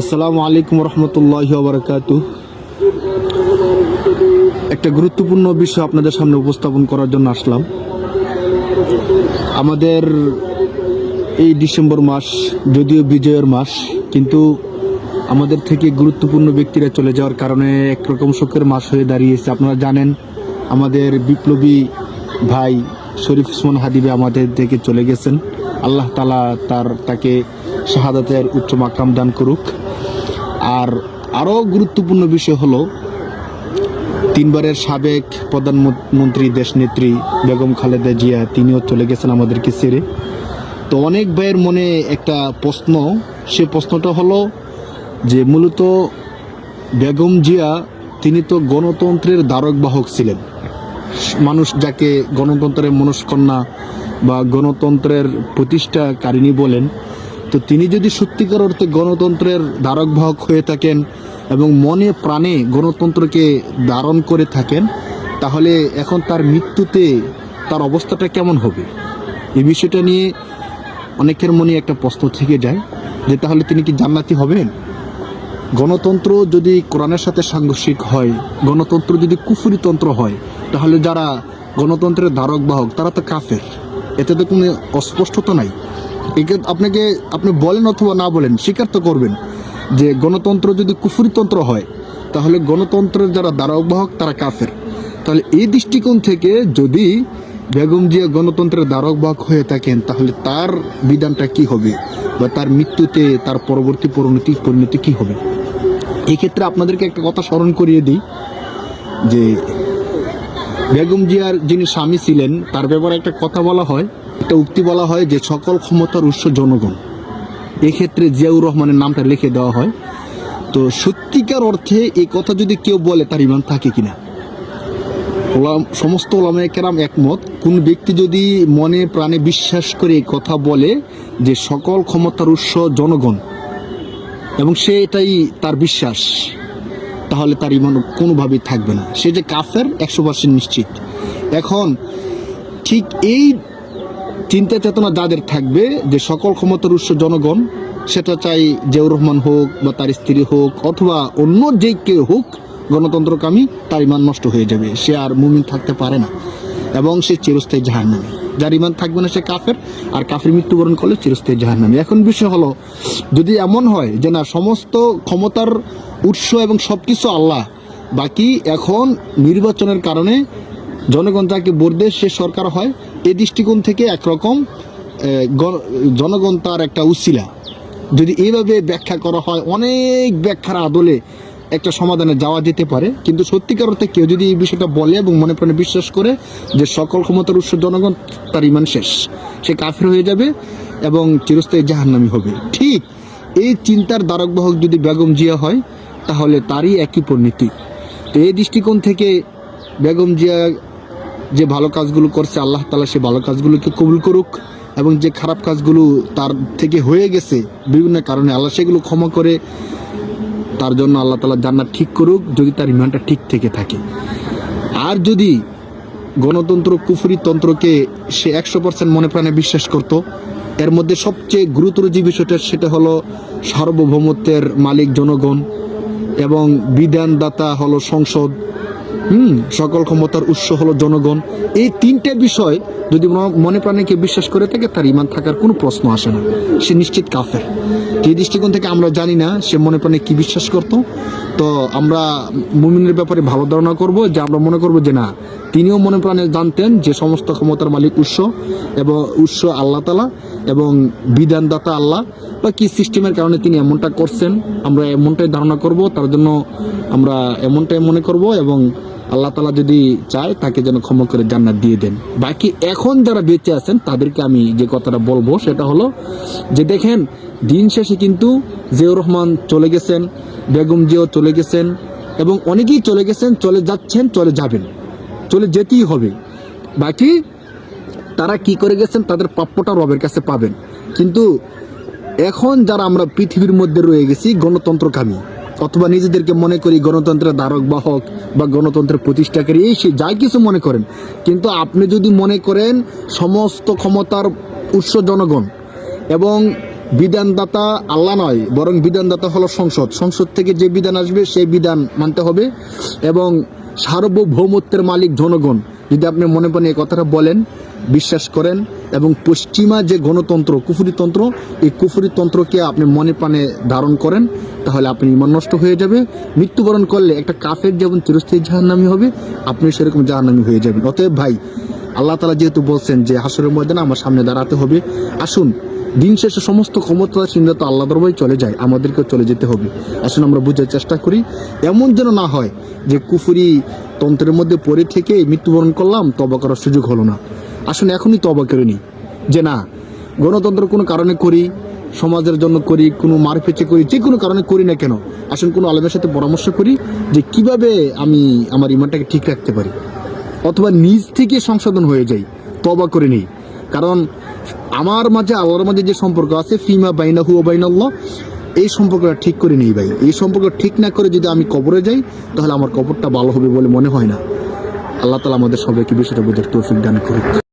আসসালামু আলাইকুম রহমতুল্লাহ বারকাতু। একটা গুরুত্বপূর্ণ বিষয় আপনাদের সামনে উপস্থাপন করার জন্য আসলাম। আমাদের এই ডিসেম্বর মাস যদিও বিজয়ের মাস, কিন্তু আমাদের থেকে গুরুত্বপূর্ণ ব্যক্তিরা চলে যাওয়ার কারণে একরকম শোকের মাস হয়ে দাঁড়িয়েছে। আপনারা জানেন, আমাদের বিপ্লবী ভাই শরীফ উসমান হাদিবে আমাদের থেকে চলে গেছেন। আল্লাহ তালা তার, তাকে শাহাদাতের উচ্চ মাকাম দান করুক। আর আরও গুরুত্বপূর্ণ বিষয় হলো, তিনবারের সাবেক প্রধানমন্ত্রী, দেশনেত্রী বেগম খালেদা জিয়া, তিনিও চলে গেছেন আমাদেরকে ছেড়ে তো অনেক ভাইয়ের মনে একটা প্রশ্ন, সে প্রশ্নটা হলো যে মূলত বেগম জিয়া, তিনি তো গণতন্ত্রের দ্বারক বাহক ছিলেন। মানুষ যাকে গণতন্ত্রের মনস্কন্যা বা গণতন্ত্রের প্রতিষ্ঠাকারিণী বলেন তো তিনি যদি সত্যিকার অর্থে গণতন্ত্রের ধারক বাহক হয়ে থাকেন এবং মনে প্রাণে গণতন্ত্রকে ধারণ করে থাকেন, তাহলে এখন তার মৃত্যুতে তার অবস্থাটা কেমন হবে? এই বিষয়টা নিয়ে অনেকের মনে একটা প্রশ্ন থেকে যায় যে তাহলে তিনি কি জান্নাতি হবেন? গণতন্ত্র যদি কোরআনের সাথে সাংঘর্ষিক হয়, গণতন্ত্র যদি কুফুরিতন্ত্র হয়, তাহলে যারা গণতন্ত্রের ধারক বাহক তারা তো কাফের। এতে তো কোনো অস্পষ্টতা নাই। আপনাকে, আপনি বলেন অথবা না বলেন, স্বীকার তো করবেন যে গণতন্ত্র যদি কুফুরিতন্ত্র হয়, তাহলে গণতন্ত্রের যারা ধারক বাহক তারা কাফের। তাহলে এই দৃষ্টিকোণ থেকে যদি বেগম জিয়া গণতন্ত্রের ধারক বাহক হয়ে থাকেন, তাহলে তার বিধানটা কি হবে? বা তার মৃত্যুতে, তার পরবর্তী পরিণতি পরিণতি কী হবে? এক্ষেত্রে আপনাদেরকে একটা কথা স্মরণ করিয়ে দিই, যে বেগম জিয়ার যিনি স্বামী ছিলেন, তার ব্যাপারে একটা কথা বলা হয়। একটা উক্তি বলা হয় যে সকল ক্ষমতার উৎস জনগণ। এক্ষেত্রে জিয়াউর রহমানের নামটা লিখে দেওয়া হয়। তো সত্যিকার অর্থে এই কথা যদি কেউ বলে, তার ইমান থাকে কিনা? ওলাম সমস্ত ওলামায় কেরাম একমত। কোন ব্যক্তি যদি মনে প্রাণে বিশ্বাস করে এই কথা বলে যে সকল ক্ষমতার উৎস জনগণ, এবং সে এটাই তার বিশ্বাস, তাহলে তার ইমান কোনোভাবেই থাকবে না। সে যে কাফের, একশো পার্সেন্ট নিশ্চিত। এখন ঠিক এই চিন্তা চেতনা যাদের থাকবে যে সকল ক্ষমতার উৎস জনগণ, সেটা চাই জিয়াউর রহমান হোক বা তার স্ত্রী হোক অথবা অন্য যে কেউ হোক, গণতন্ত্রকামী, তার ইমান নষ্ট হয়ে যাবে। সে আর মুমিন থাকতে পারে না। এবং সে চিরস্থায়ী জাহান নামে যার ইমান থাকবে না সে কাফের, আর কাফের মৃত্যুবরণ করলে চিরস্থায়ী জাহান নামে এখন বিষয় হলো, যদি এমন হয় যে না, সমস্ত ক্ষমতার উৎস এবং সব কিছু আল্লাহ, বাকি এখন নির্বাচনের কারণে জনগণ যাকে দেয় সে সরকার হয় এই দৃষ্টিকোণ থেকে একরকম জনগণ তার একটা উচ্ছিলা যদি এইভাবে ব্যাখ্যা করা হয়, অনেক ব্যাখ্যার আদলে একটা সমাধানে যাওয়া যেতে পারে। কিন্তু সত্যিকার অর্থে কেউ যদি এই বিষয়টা বলে এবং মনে প্রাণে বিশ্বাস করে যে সকল ক্ষমতার উৎস জনগণ, তার ইমান শেষ। সে কাফের হয়ে যাবে এবং চিরস্থায়ী জাহান্নামি হবে। ঠিক এই চিন্তার দ্বারক বাহক যদি বেগম জিয়া হয়, তাহলে তারই একই পরিণতি। তো এই দৃষ্টিকোণ থেকে বেগম জিয়া যে ভালো কাজগুলো করছে, আল্লাহ তালা সে ভালো কাজগুলোকে কবুল করুক এবং যে খারাপ কাজগুলো তার থেকে হয়ে গেছে বিভিন্ন কারণে আল্লাহ সেগুলো ক্ষমা করে, তার জন্য আল্লাহ তালা জান্নাত ঠিক করুক যদি তার ইমানটা ঠিক থেকে থাকে। আর যদি গণতন্ত্র, কুফরি তন্ত্রকে সে একশো পার্সেন্ট মনে প্রাণে বিশ্বাস করত, এর মধ্যে সবচেয়ে গুরুতর যে বিষয়টা সেটা হলো সার্বভৌমত্বের মালিক জনগণ এবং বিধানদাতা হলো সংসদ। হুম, সকল ক্ষমতার উৎস হলো জনগণ। এই তিনটে বিষয় যদি মনে প্রাণে কেউ বিশ্বাস করে থাকে, তার ইমান থাকার কোনো প্রশ্ন আসে না। সে নিশ্চিত কাফের। এই দৃষ্টিকোণ থেকে আমরা জানি না সে মনে প্রাণে কি বিশ্বাস করত, তো আমরা মুমিনের ব্যাপারে ভালো ধারণা করব যে আমরা মনে করব যে না, তিনিও মনে প্রাণে জানতেন যে সমস্ত ক্ষমতার মালিক উৎস এবং উৎস আল্লাহ তালা এবং বিধানদাতা আল্লাহ। বা কি সিস্টেমের কারণে তিনি এমনটা করছেন, আমরা এমনটাই ধারণা করব, তার জন্য আমরা এমনটাই মনে করব এবং আল্লাহ তালা যদি চায়, তাকে যেন ক্ষমা করে জান্নাত দিয়ে দেন। বাকি এখন যারা বেঁচে আছেন, তাদেরকে আমি যে কথাটা বলব, সেটা হলো যে দেখেন, দিন শেষে কিন্তু জিয়াউর রহমান চলে গেছেন, বেগম জিয়াও চলে গেছেন, এবং অনেকেই চলে গেছেন, চলে যাচ্ছেন, চলে যাবেন, চলে যেতেই হবে। বাকি তারা কি করে গেছেন, তাদের প্রাপ্যটা রবের কাছে পাবেন। কিন্তু এখন যারা আমরা পৃথিবীর মধ্যে রয়ে গেছি, গণতন্ত্রকামী অথবা নিজেদেরকে মনে করি গণতন্ত্রের ধারক বাহক বা গণতন্ত্রের প্রতিষ্ঠাকারী, এই সে যাই কিছু মনে করেন। কিন্তু আপনি যদি মনে করেন সমস্ত ক্ষমতার উৎস জনগণ এবং বিধানদাতা আল্লাহ নয়, বরং বিধানদাতা হলো সংসদ। সংসদ থেকে যে বিধান আসবে, সেই বিধান মানতে হবে এবং সার্বভৌমত্বের মালিক জনগণ। যদি আপনি মনে প্রাণে এই কথাটা বলেন, বিশ্বাস করেন এবং পশ্চিমা যে গণতন্ত্র কুফুরিতন্ত্র এই কুফুরিতন্ত্রকে আপনি মনে প্রাণে ধারণ করেন, তাহলে আপনি ইমান নষ্ট হয়ে যাবে। মৃত্যুবরণ করলে একটা কাফের যেমন চিরস্থায়ী জাহান্নামি হবে আপনি সেরকম জাহান্নামি হয়ে যাবেন। অতএব ভাই, আল্লাহ তালা যেহেতু বলছেন যে হাসরের ময়দানে আমার সামনে দাঁড়াতে হবে, আসুন, দিন শেষে সমস্ত ক্ষমতা চিন্তা তো আল্লাহ দরবাই চলে যায়, আমাদেরকেও চলে যেতে হবে। আসুন আমরা বোঝার চেষ্টা করি, এমন যেন না হয় যে কুফুরি তন্ত্রের মধ্যে পড়ে থেকে মৃত্যুবরণ করলাম, তবা করার সুযোগ হলো না। আসুন এখনই তবা করে নিই যে না, গণতন্ত্র কোনো কারণে করি, সমাজের জন্য করি, কোনো মারপেচে করি, যে কোনো কারণে করি না কেন আসুন কোনো আলেমের সাথে পরামর্শ করি যে কীভাবে আমি আমার ইমানটাকে ঠিক রাখতে পারি। অথবা নিজ থেকে সংশোধন হয়ে যাই তবা করে নেই। কারণ আমার মাঝে, আল্লাহর মাঝে যে সম্পর্ক আছে, ফিমা বাইনা হুয়া বাইনাল্লাহ, এই সম্পর্কটা ঠিক করে নেই ভাই। এই সম্পর্ক ঠিক না করে যদি আমি কবরে যাই, তাহলে আমার কবরটা ভালো হবে বলে মনে হয় না। আল্লাহ তালা আমাদের সবাইকে বিষয়টা বোঝার তৌফিক দান করুক।